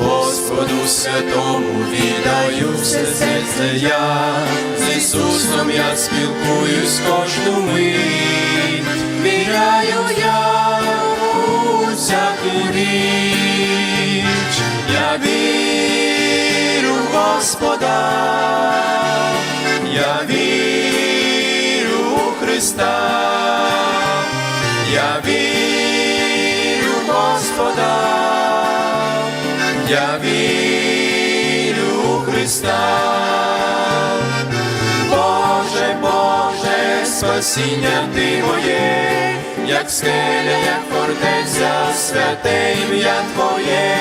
Господу святому віддаю все серце я, з Ісусом я спілкуюсь кожну мить, віряю я всяку річ, я вірю Господа, я вірю у Христа. Я вірю Господа, я вірю у Христа, Боже, Боже, спасіння ти моє, як скеля, як фортеця, святе ім'я Твоє,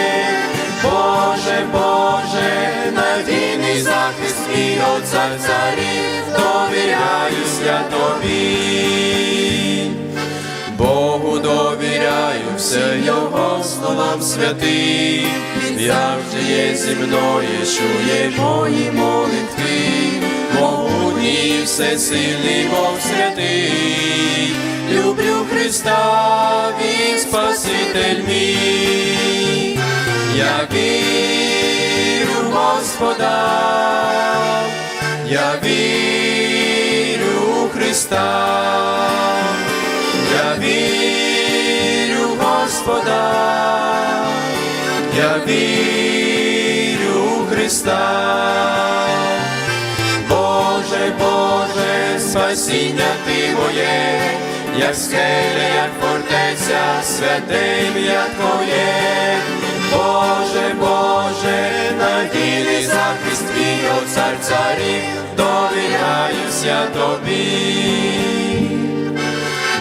Боже, Боже, надійний захист мій от цар царів, довіряюсь я тобі. Богу довіряю все Його словам святим, як же є зі мною, чує мої молитви, могутній всесильний Бог святий, люблю Христа, Він Спаситель мій, я вірю Господа, я вірю Христа. Я вірю Господа, вірю в Христа, Боже, Боже, спасіння ти моє, як скеля, як фортеця, святе ім'я Твоє, Боже, Боже, надійний захист твій, о цар царів, довіряюсь я тобі.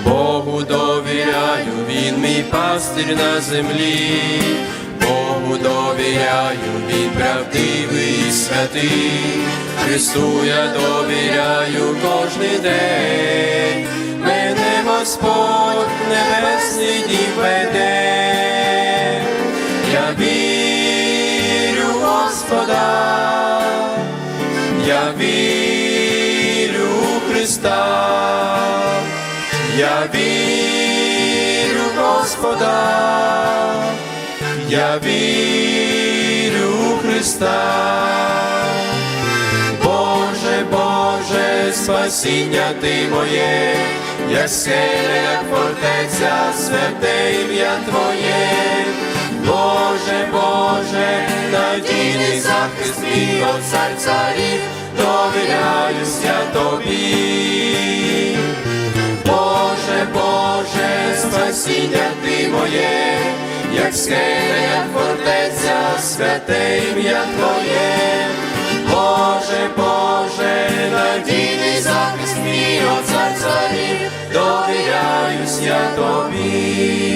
Богу довіряю, він мій пастир на землі, довіряю, він правдивий і святий, Христу я довіряю кожний день, мене Господь небесний дім веде, я вірю Господа, я вірю у Христа. Я вірю Господа, я вірю у Христа, Боже, Боже, спасіння ти моє, як скеля, як фортеця, святе ім'я Твоє, Боже, Боже, надійний захист мій, от цар царів, довіряюсь я тобі. Боже, Боже, спасіння ти моє, як фортеця, святе ім'я Твоє, Боже, Боже, надійний захист мій, от цар царів, довіряюсь я тобі.